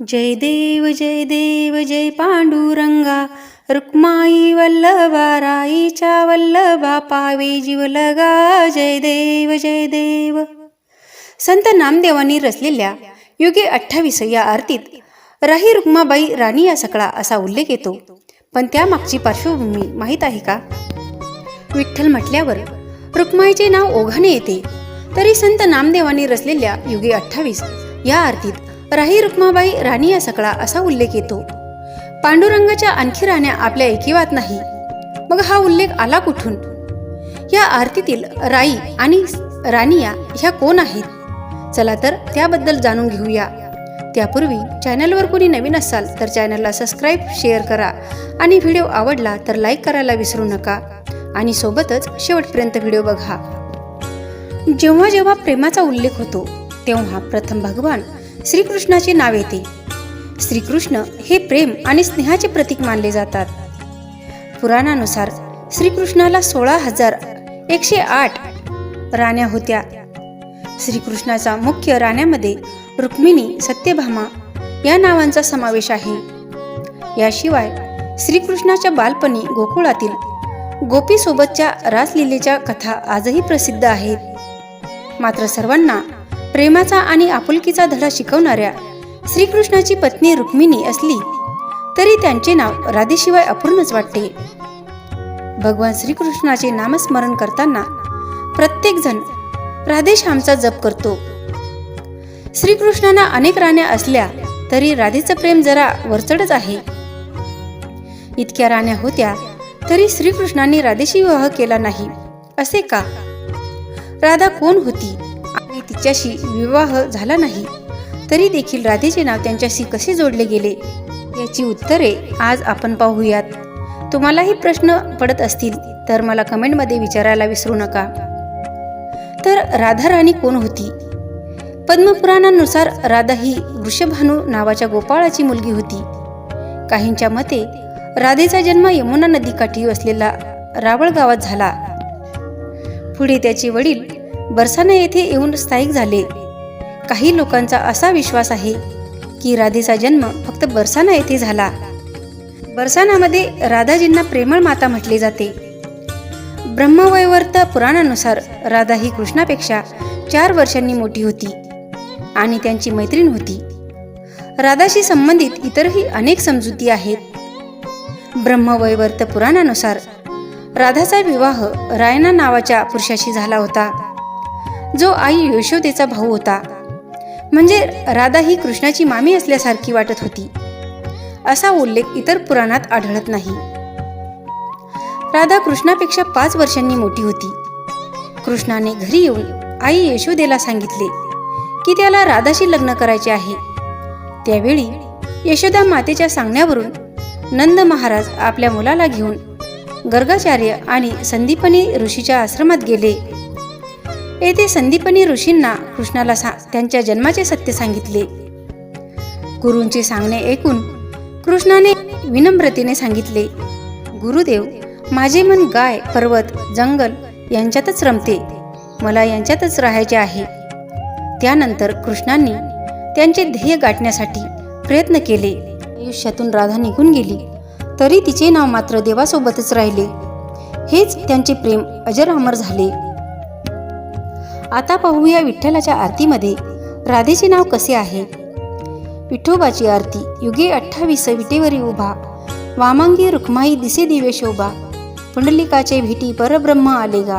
जय देव जय देव जय पांडुरंगा रुक्माई वल्लभा राईच्या वल्लभा पावे जीवलगा जय देव जय देव. संत नामदेवांनी रचलेल्या युगे अठ्ठावीस या आरतीत राही रुक्माबाई राणी या सकळा असा उल्लेख येतो. पण त्यामागची पार्श्वभूमी माहीत आहे का? विठ्ठल म्हटल्यावर रुक्माईचे नाव ओघाने येते. तरी संत नामदेवांनी रचलेल्या युगे अठ्ठावीस या आरतीत राही रुक्माबाई राणी या सकळा असा उल्लेख येतो. पांडुरंगाच्या आणखी राण्या आपल्या एकीवात नाही. मग हा उल्लेख आला कुठून? या आरतीतील राई आणि रानिया ह्या कोण आहेत? चला तर त्याबद्दल जाणून घेऊया. त्यापूर्वी चॅनलवर कोणी नवीन असाल तर चॅनलला सबस्क्राईब शेअर करा आणि व्हिडिओ आवडला तर लाईक करायला विसरू नका. आणि सोबतच शेवटपर्यंत व्हिडिओ बघा. जेव्हा जेव्हा प्रेमाचा उल्लेख होतो तेव्हा प्रथम भगवान श्रीकृष्णाचे नाव येते. श्रीकृष्ण हे प्रेम आणि स्नेहाचे प्रतीक मानले जातात. पुराणानुसार श्रीकृष्णाला सोळा हजार एकशे आठ राण्या होत्या. श्रीकृष्णाचा मुख्य राण्यामध्ये रुक्मिणी सत्यभामा या नावांचा समावेश आहे. याशिवाय श्रीकृष्णाच्या बालपणी गोकुळातील गोपीसोबतच्या रासलीलेच्या कथा आजही प्रसिद्ध आहेत. मात्र सर्वांना प्रेमाचा आणि आपुलकीचा धडा शिकवणाऱ्या श्रीकृष्णाची पत्नी रुक्मिणी असली तरी त्यांचे नाव राधेशिवाय अपूर्णच वाटते. भगवान श्रीकृष्णाचे नामस्मरण करताना प्रत्येक जण राधेश्यामचा जप करतो. श्रीकृष्णांना अनेक राण्या असल्या तरी राधेचं प्रेम जरा वरचढच आहे. इतक्या राण्या होत्या तरी श्रीकृष्णांनी राधेशी विवाह केला नाही असे का? राधा कोण होती? तिच्याशी विवाह झाला नाही. तरी देखील राधेचे नाव त्यांच्याशी कसे जोडले गेले? याची उत्तरे आज आपण पाहूयात. तुम्हालाही प्रश्न पडत असतील तर मला कमेंटमध्ये विचारायला विसरू नका. तर राधा राणी कोण होती? पद्मपुराणानुसार राधा ही वृषभानू नावाच्या गोपाळाची मुलगी होती. काहींच्या मते राधेचा जन्म यमुना नदीकाठी असलेला रावळ गावात झाला. पुढे त्याचे वडील बरसाना येथे येऊन स्थायिक झाले. काही लोकांचा असा विश्वास आहे की राधेचा जन्म फक्त बरसाना येथे झाला. बरसानामध्ये राधाजींना प्रेमळ माता म्हटले जाते. ब्रह्मवैवर्त पुराणानुसार राधा ही कृष्णापेक्षा चार वर्षांनी मोठी होती आणि त्यांची मैत्रीण होती. राधाशी संबंधित इतरही अनेक समजुती आहेत. ब्रह्मवैवर्त पुराणानुसार राधाचा विवाह रायना नावाच्या पुरुषाशी झाला होता. जो आई यशोदेचा भाऊ होता. म्हणजे राधा ही कृष्णाची मामी असल्यासारखी वाटत होती. असा उल्लेख इतर पुराणात आढळत नाही. राधा कृष्णापेक्षा पाच वर्षांनी मोठी होती. कृष्णाने घरी येऊन आई यशोदेला सांगितले की त्याला राधाशी लग्न करायचे आहे. त्यावेळी यशोदा मातेच्या सांगण्यावरून नंद महाराज आपल्या मुलाला घेऊन गर्गाचार्य आणि संदीपनी ऋषीच्या आश्रमात गेले. येथे संदीपनी ऋषींना कृष्णाला सा त्यांच्या जन्माचे सत्य सांगितले. गुरूंचे सांगणे ऐकून कृष्णाने विनम्रतेने सांगितले गुरुदेव माझे मन गाय पर्वत जंगल यांच्यातच रमते. मला यांच्यातच राहायचे आहे. त्यानंतर कृष्णांनी त्यांचे ध्येय गाठण्यासाठी प्रयत्न केले. आयुष्यातून राधा निघून गेली तरी तिचे नाव मात्र देवासोबतच राहिले. हेच त्यांचे प्रेम अजर अमर झाले. आता पाहूया विठ्ठलाच्या आरतीमध्ये. राधेचे नाव कसे आहे? विठोबाची आरती युगे अठ्ठावीस विटेवरी उभा. वामांगी रुक्माई दिसे दिवे शोभा. पुंडलिकाचे भेटी परब्रह्म आलेगा.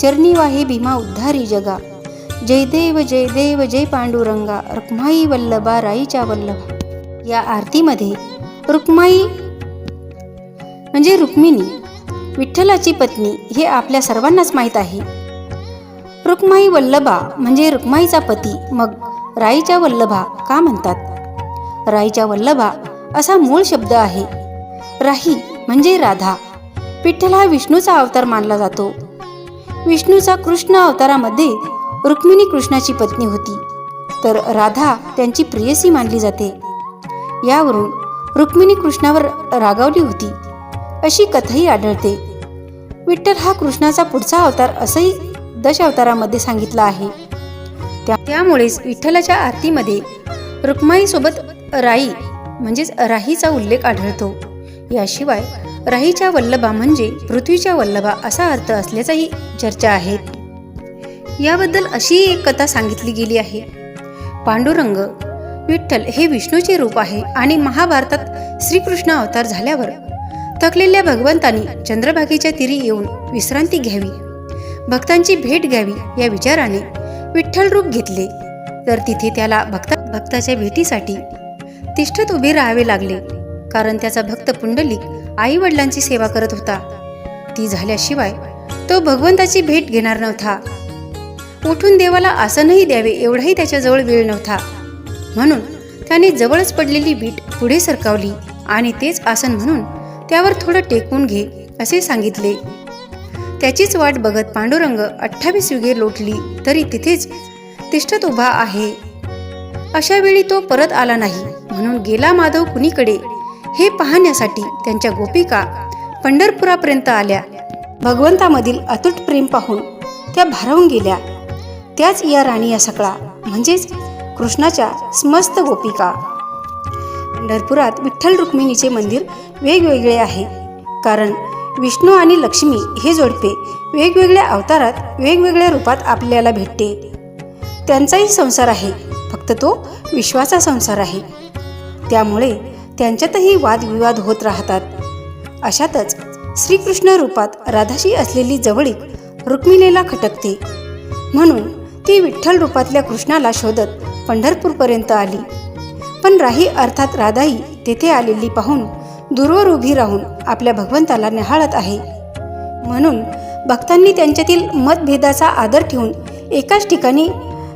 चरणी वाहे भीमा उद्धारी जगा. जय देव जय देव जय पांडुरंगा. रुक्माई वल्लभा राईच्या वल्लभा. या आरतीमध्ये रुक्माई म्हणजे रुक्मिणी. विठ्ठलाची पत्नी हे आपल्या सर्वांनाच माहीत आहे. रुक्माई वल्लभा म्हणजे रुक्माईचा पती मग राईच्या वल्लभा का म्हणतात? राईच्या वल्लभा असा मूळ शब्द आहे. राही म्हणजे राधा. विठ्ठल हा विष्णूचा अवतार मानला जातो. विष्णूचा कृष्ण अवतारामध्ये रुक्मिणी कृष्णाची पत्नी होती. तर राधा त्यांची प्रियसी मानली जाते. यावरून रुक्मिणी कृष्णावर रागावली होती. अशी कथाही आढळते. विठ्ठल हा कृष्णाचा पुढचा अवतार असंही दश अवतारामध्ये सांगितलं आहे. त्या त्यामुळेच विठ्ठलाच्या आरतीमध्ये रुक्माईसोबत राई म्हणजेच राहीचा उल्लेख आढळतो. याशिवाय राहीच्या वल्लभा म्हणजे पृथ्वीच्या वल्लभा असा अर्थ असल्याचाही चर्चा आहेत याबद्दल अशी एक कथा सांगितली गेली आहे. पांडुरंग विठ्ठल हे विष्णूचे रूप आहे आणि महाभारतात श्रीकृष्ण अवतार झाल्यावर थकलेल्या भगवंतांनी चंद्रभागेच्या तिरी येऊन विश्रांती घ्यावी. भक्तांची भेट घ्यावी या विचाराने विठ्ठल रूप घेतले. तर तिथे त्याला भक्ता भक्ताच्या भेटीसाठी तिष्ठत उभे राहावे लागले. कारण त्याचा भक्त पुंडलिक आई वडिलांची सेवा करत होता. ती झाल्याशिवाय तो भगवंताची भेट घेणार नव्हता. उठून देवाला आसनही द्यावे एवढाही त्याच्याजवळ वेळ नव्हता. म्हणून त्याने जवळच पडलेली वीट पुढे सरकावली आणि तेच आसन म्हणून त्यावर थोडं टेकून घे असे सांगितले. त्याचीच वाट बघत पांडुरंग अठ्ठावीस युगे लोटली तरी तिथेच तिष्ठत उभा आहे. अशा वेळी तो परत आला नाही. म्हणून गेला माधव कुणीकडे? हे पाहण्यासाठी त्यांच्या गोपिका पंढरपुरापर्यंत आल्या. भगवंतामधील अतूट प्रेम पाहून त्या भारावून गेल्या. त्याच या राणी या सकळा म्हणजेच कृष्णाच्या समस्त गोपिका. पंढरपुरात विठ्ठल रुक्मिणीचे मंदिर वेगवेगळे आहे. कारण विष्णू आणि लक्ष्मी हे जोडपे वेगवेगळ्या अवतारात वेगवेगळ्या रूपात आपल्याला भेटते. त्यांचाही संसार आहे. फक्त तो विश्वाचा संसार आहे. त्यामुळे त्यांच्यातही वादविवाद होत राहतात. अशातच श्रीकृष्ण रूपात राधाशी असलेली जवळीक रुक्मिणीला खटकते. म्हणून ती विठ्ठल रूपातल्या कृष्णाला शोधत पंढरपूरपर्यंत आली. पण राही अर्थात राधाई तेथे आलेली पाहून दूरवर उभी राहून आपल्या भगवंताला निहाळत आहे. म्हणून भक्तांनी त्यांच्यातील मतभेदाचा आदर ठेवून एकाच ठिकाणी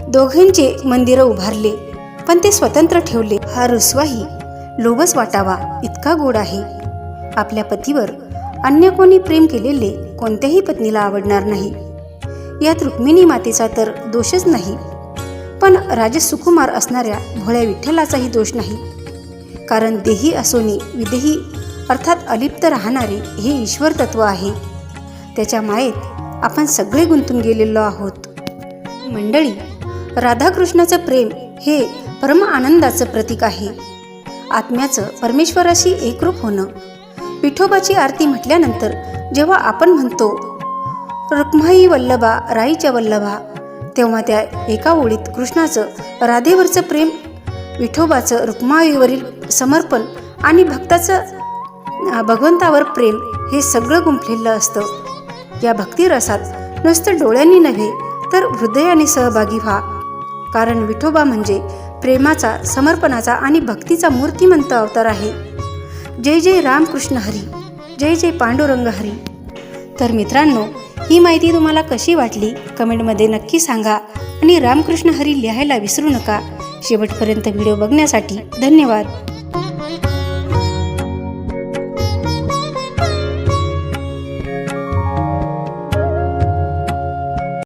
दोघांचे मंदिरं उभारले पण ते स्वतंत्र ठेवले. हा रुस्वाही लोभस वाटावा इतका गोड आहे. आपल्या पतीवर अन्य कोणी प्रेम केलेले कोणत्याही पत्नीला आवडणार नाही. यात रुक्मिणी मातेचा तर दोषच नाही. पण राजसुकुमार असणाऱ्या भोळ्या विठ्ठलाचाही दोष नाही. कारण देही असोनी विदेही अर्थात अलिप्त राहणारे हे ईश्वर तत्व आहे. त्याच्या मायेत आपण सगळे गुंतून गेलेलो आहोत. मंडळी राधाकृष्णाचं प्रेम हे परम आनंदाचं प्रतीक आहे. आत्म्याचं परमेश्वराशी एकरूप होणं. विठोबाची आरती म्हटल्यानंतर जेव्हा आपण म्हणतो रुक्माई वल्लभा राईच्या वल्लभा तेव्हा त्या एका ओळीत कृष्णाचं राधेवरचं प्रेम विठोबाचं रुक्माईवरील समर्पण आणि भक्ताचं भगवंतावर प्रेम हे सगळं गुंफलेलं असतं. या भक्तिरसात नुसतं डोळ्यांनी नव्हे तर हृदयाने सहभागी व्हा. कारण विठोबा म्हणजे प्रेमाचा समर्पणाचा आणि भक्तीचा मूर्तिमंत अवतार आहे. जय जय रामकृष्ण हरी जय जय पांडुरंग हरी. तर मित्रांनो ही माहिती तुम्हाला कशी वाटली? कमेंटमध्ये नक्की सांगा आणि रामकृष्ण हरी लिहायला विसरू नका. शेवटपर्यंत व्हिडिओ बघण्यासाठी धन्यवाद.